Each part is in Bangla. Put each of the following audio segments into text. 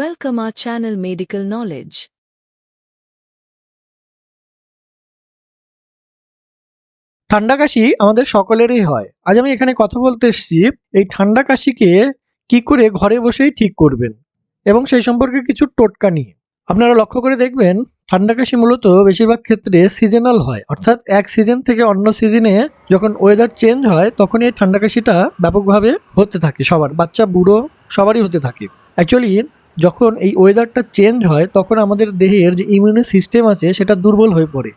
Welcome our channel Medical Knowledge. ঠান্ডা কাশি আমাদের সকলেরই হয়। আজ আমি এখানে কথা বলতে এসেছি, এই ঠান্ডা কাশিকে কি করে ঘরে বসেই ঠিক করবেন এবং সেই সম্পর্কে কিছু টোটকা নিয়ে। আপনারা লক্ষ্য করে দেখবেন, ঠান্ডা কাশি মূলত বেশিরভাগ ক্ষেত্রে সিজনাল হয়। অর্থাৎ এক সিজন থেকে অন্য সিজনে যখন ওয়েদার চেঞ্জ হয়, তখনই এই ঠান্ডা কাশিটা ব্যাপকভাবে হতে থাকে সবার। বাচ্চা, বুড়ো সবারই হতে থাকে। অ্যাকচুয়ালি যখন এই ওয়েদারটা চেঞ্জ হয়, তখন আমাদের দেহের যে ইমিউনি সিস্টেম আছে, সেটা দুর্বল হয়ে পড়ে।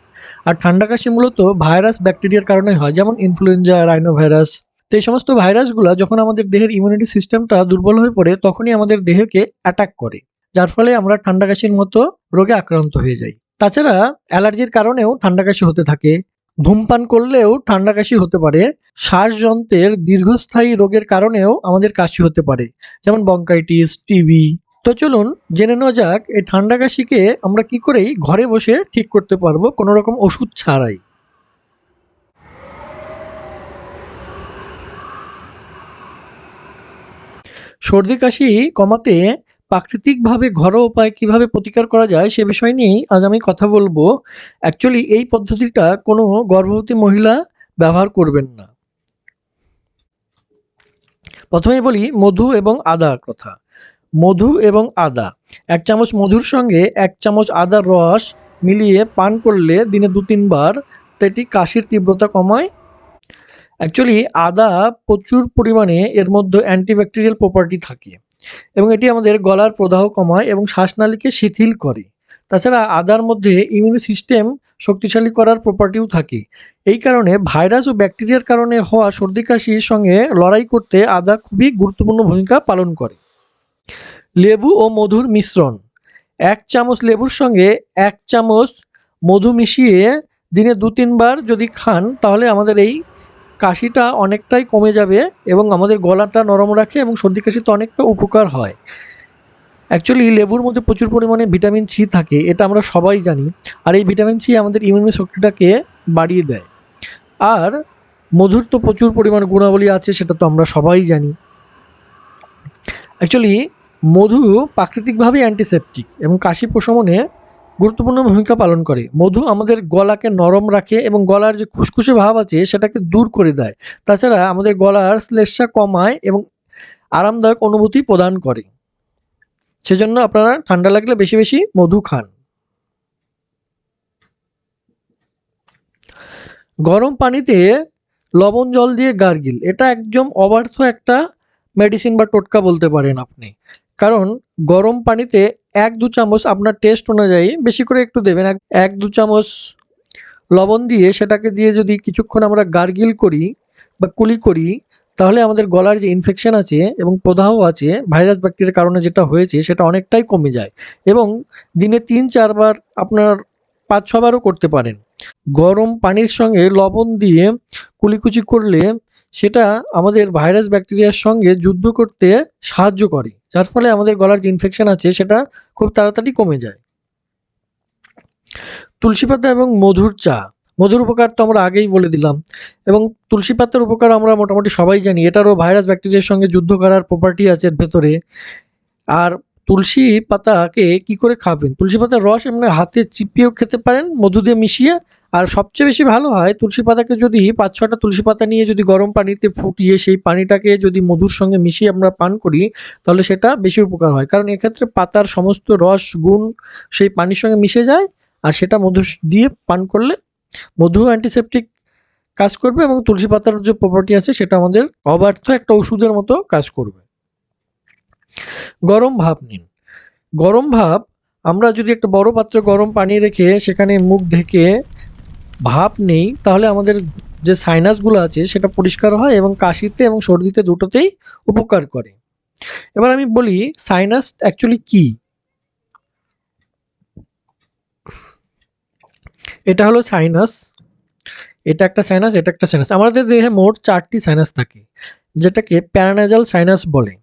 আর ঠান্ডা কাশি মূলত ভাইরাস ব্যাকটেরিয়ার কারণে হয়, যেমন ইনফ্লুয়েঞ্জা রাইনো ভাইরাস তো এই সমস্ত ভাইরাসগুলো যখন আমাদের দেহের ইমিউনিটি সিস্টেমটা দুর্বল হয়ে পড়ে, তখনই আমাদের দেহকে অ্যাটাক করে। যার ফলে আমরা ঠান্ডা কাশির মতো রোগে আক্রান্ত হয়ে যাই। তাছাড়া অ্যালার্জির কারণেও ঠান্ডা কাশি হতে থাকে। ধূমপান করলেও ঠান্ডা কাশি হতে পারে। শ্বাসযন্ত্রের দীর্ঘস্থায়ী রোগের কারণেও আমাদের কাশি হতে পারে। যেমন বঙ্কাইটিস টিবি তো চলুন জেনে নেওয়া যাক, এই ঠান্ডা কাশিকে আমরা কি করেই ঘরে বসে ঠিক করতে পারব কোনো রকম ওষুধ ছাড়াই। সর্দি কাশি কমাতে প্রাকৃতিকভাবে ঘরোয়া উপায় কীভাবে প্রতিকার করা যায় সে বিষয় নিয়েই আজ আমি কথা বলব। অ্যাকচুয়ালি এই পদ্ধতিটা কোনো গর্ভবতী মহিলা ব্যবহার করবেন না। প্রথমেই বলি মধু এবং আদার কথা। মধু এবং আদা। এক চামচ মধুর সঙ্গে এক চামচ আদার রস মিলিয়ে পান করলে দিনে দু তিনবার তো এটি কাশির তীব্রতা কমায়। অ্যাকচুয়ালি আদা প্রচুর পরিমাণে এর মধ্যে অ্যান্টিব্যাকটেরিয়াল প্রপার্টি থাকে এবং এটি আমাদের গলার প্রদাহ কমায় এবং শ্বাসনালীকে শিথিল করে। তাছাড়া আদার মধ্যে ইমিউনি সিস্টেম শক্তিশালী করার প্রপার্টিও থাকে। এই কারণে ভাইরাস ও ব্যাকটেরিয়ার কারণে হওয়া সর্দি কাশির সঙ্গে লড়াই করতে আদা খুবই গুরুত্বপূর্ণ ভূমিকা পালন করে। লেবু ও মধুর মিশ্রণ। এক চামচ লেবুর সঙ্গে এক চামচ মধু মিশিয়ে দিনে দু তিনবার যদি খান, তাহলে আমাদের এই কাশিটা অনেকটাই কমে যাবে এবং আমাদের গলাটা নরম রাখে এবং সর্দি কাশিতে অনেকটা উপকার হয়। অ্যাকচুয়ালি লেবুর মধ্যে প্রচুর পরিমাণে ভিটামিন সি থাকে, এটা আমরা সবাই জানি। আর এই ভিটামিন সি আমাদের ইমিউনি শক্তিটাকে বাড়িয়ে দেয়। আর মধুর তো প্রচুর পরিমাণ গুণাবলী আছে, সেটা তো আমরা সবাই জানি। অ্যাকচুয়ালি মধু প্রাকৃতিকভাবেই অ্যান্টিসেপটিক এবং কাশি প্রশমনে গুরুত্বপূর্ণ ভূমিকা পালন করে। মধু আমাদের গলাকে নরম রাখে এবং গলার যে খুসখুসে ভাব আছে, সেটাকে দূর করে দেয়। তাছাড়া আমাদের গলার শ্লেষা কমায় এবং আরামদায়ক অনুভূতি প্রদান করে। সেজন্য আপনারা ঠান্ডা লাগলে বেশি বেশি মধু খান। গরম পানিতে লবণ জল দিয়ে গার্গিল। এটা একদম অবার্থ একটা মেডিসিন বা টোটকা বলতে পারেন আপনি। কারণ গরম পানিতে এক দু চামচ আপনার টেস্ট অনুযায়ী বেশি করে একটু দেবেন। এক- দু চামচ লবণ দিয়ে সেটাকে দিয়ে যদি কিছুক্ষণ আমরা গার্গিল করি বা কুলি করি, তাহলে আমাদের গলার যে ইনফেকশন আছে এবং প্রদাহ আছে, ভাইরাস ব্যাকটেরিয়ার কারণে যেটা হয়েছে, সেটা অনেকটাই কমে যায় এবং দিনে তিন চারবার আপনার পাঁচ ছবারও করতে পারেন। গরম পানির সঙ্গে লবণ দিয়ে কুলিকুচি করলে সেটা আমাদের ভাইরাস ব্যাকটেরিয়ার সঙ্গে যুদ্ধ করতে সাহায্য করে, যার ফলে আমাদের গলার যে ইনফেকশন আছে সেটা খুব তাড়াতাড়ি কমে যায়। তুলসী পাতা এবং মধুর চা, মধুর উপকার তো আমরা আগেই বলে দিলাম, এবং তুলসী পাতার উপকার আমরা মোটামুটি সবাই জানি, এটারও ভাইরাস ব্যাকটেরিয়ার সঙ্গে যুদ্ধ করার প্রপার্টি আছে ভেতরে। আর তুলসী পাতাকে কি করে খাবেন? তুলসী পাতার রস এমনি হাতে চিপিয়েও খেতে পারেন, মধু দিয়ে মিশিয়ে। আর সবচেয়ে বেশি ভালো হয় তুলসী পাতাকে যদি পাঁচ ছটা তুলসী পাতা নিয়ে যদি গরম পানিতে ফুটিয়ে সেই পানিটাকে যদি মধুর সঙ্গে মিশিয়ে আমরা পান করি, তাহলে সেটা বেশি উপকার হয়। কারণ এক্ষেত্রে পাতার সমস্ত রস, গুণ সেই পানির সঙ্গে মিশে যায় আর সেটা মধু দিয়ে পান করলে মধু অ্যান্টিসেপটিক কাজ করবে এবং তুলসী পাতার যে প্রপার্টি আছে সেটা আমাদের অবার্থ একটা ওষুধের মতো কাজ করবে। গরম ভাব নিন। গরম ভাব, আমরা যদি একটা বড় পাত্রে গরম পানি রেখে সেখানে মুখ ঢেকে ভাপ নেই, তাহলে আমাদের যে সাইনাসগুলো আছে সেটা পরিষ্কার হয় এবং কাশিতে এবং সর্দিতে দুটোতেই উপকার করে। এবার আমি বলি সাইনাস অ্যাকচুয়ালি কি? এটা হলো সাইনাস এটা একটা সাইনাস এটা একটা সাইনাস আমাদের দেহে মোট চারটি সাইনাস থাকে, যেটাকে প্যারানাজাল সাইনাস বলে।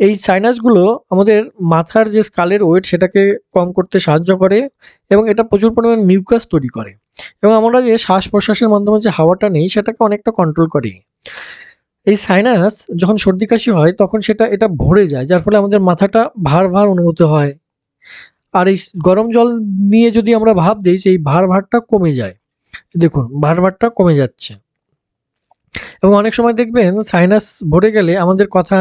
এই সাইনাসগুলো আমাদের মাথার যে স্কালের ওয়েট সেটাকে কম করতে সাহায্য করে এবং এটা প্রচুর পরিমাণ মিউকাস তৈরি করে। এবং আমরা যে শ্বাস প্রশ্বাসের মাধ্যমে যে হাওয়াটা নেই সেটাকে অনেকটা কন্ট্রোল করি। এই সাইনাস যখন সর্দি কাশি হয় তখন সেটা, এটা ভরে যায়, যার ফলে আমাদের মাথাটা ভার ভার অনুভূত হয়। আর এই গরম জল নিয়ে যদি আমরা ভাব দিই, সেই ভার ভারটা কমে যায়। দেখুন ভার ভারটা কমে যাচ্ছে। এবং অনেক সময় দেখবেন সাইনাস ভরে গেলে আমাদের কথা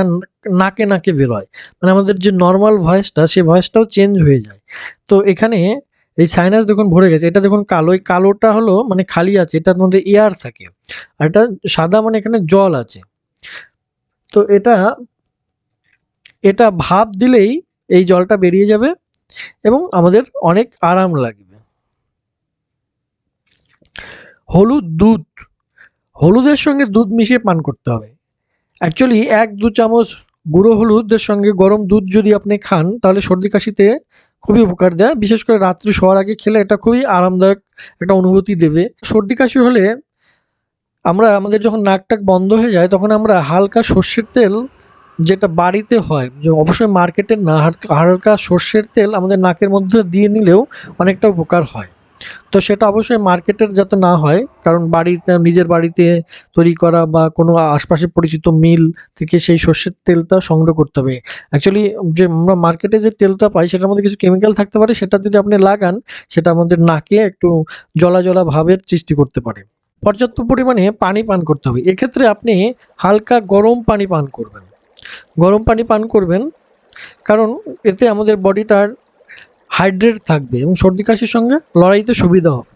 নাকে নাকে বেরোয়। মানে আমাদের যে নর্মাল ভয়েসটা সেই ভয়েসটাও চেঞ্জ হয়ে যায়। তো এখানে এই সাইনাস দেখুন ভরে গেছে, এটা দেখুন কালো, এই কালোটা হলো মানে খালি আছে, এটার মধ্যে এয়ার থাকে। আর এটা সাদা মানে এখানে জল আছে। তো এটা এটা ভাব দিলেই এই জলটা বেরিয়ে যাবে এবং আমাদের অনেক আরাম লাগবে। হলুদ দুধ। হলুদের সঙ্গে দুধ মিশিয়ে পান করতে হবে। অ্যাকচুয়ালি এক দু চামচ গুঁড়ো হলুদের সঙ্গে গরম দুধ যদি আপনি খান, তাহলে সর্দি কাশিতে খুবই উপকার দেয়। বিশেষ করে রাত্রি শোয়ার আগে খেলে এটা খুবই আরামদায়ক একটা অনুভূতি দেবে। সর্দি কাশি হলে আমরা, আমাদের যখন নাক টাক বন্ধ হয়ে যায়, তখন আমরা হালকা সর্ষের তেল যেটা বাড়িতে হয়, যে অবশ্যই মার্কেটের না, হালকা- সর্ষের তেল আমাদের নাকের মধ্যে দিয়ে নিলেও অনেকটা উপকার হয়। তো সেটা অবশ্যই মার্কেটের যাতে না হয়, কারণ বাড়িতে, নিজের বাড়িতে তৈরি করা বা কোনো আশপাশে পরিচিত মিল থেকে সেই সর্ষের তেলটা সংগ্রহ করতে হবে। অ্যাকচুয়ালি যে আমরা মার্কেটে যে তেলটা পাই, সেটার মধ্যে কিছু কেমিক্যাল থাকতে পারে, সেটা যদি আপনি লাগান, সেটা আমাদের নাকে একটু জলা জলা ভাবের সৃষ্টি করতে পারে। পর্যাপ্ত পরিমাণে পানি পান করতে হবে। এক্ষেত্রে আপনি হালকা গরম পানি পান করবেন। গরম পানি পান করবেন, কারণ এতে আমাদের বডিটার হাইড্রেট থাকবে এবং সর্দি কাশির সঙ্গে লড়াইতে সুবিধা হবে।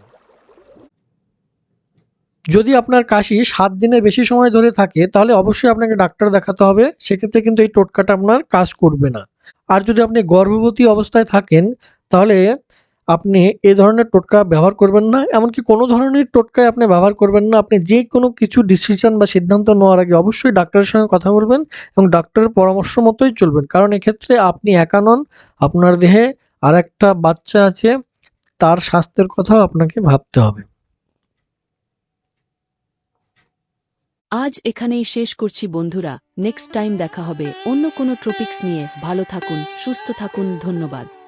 যদি আপনার কাশি সাত দিনের বেশি সময় ধরে থাকে, তাহলে অবশ্যই আপনাকে ডাক্তার দেখাতে হবে। সেক্ষেত্রে কিন্তু এই টোটকাটা আপনার কাজ করবে না। আর যদি আপনি গর্ভবতী অবস্থায় থাকেন, তাহলে আপনি এ ধরনের টোটকা ব্যবহার করবেন না। এমনকি কোনো ধরনের টোটকায় আপনি ব্যবহার করবেন না। আপনি যে কোনো কিছু ডিসিশন বা সিদ্ধান্ত নেওয়ার আগে অবশ্যই ডাক্তারের সঙ্গে কথা বলবেন এবং ডাক্তারের পরামর্শ মতোই চলবেন। কারণ এক্ষেত্রে আপনি একা নন, আপনার দেহে আর একটা বাচ্চা আছে, তার স্বাস্থ্যের কথাও আপনাকে ভাবতে হবে। আজ এখানেই শেষ করছি বন্ধুরা, নেক্সট টাইম দেখা হবে অন্য কোনো ট্রপিক্স নিয়ে। ভালো থাকুন, সুস্থ থাকুন, ধন্যবাদ।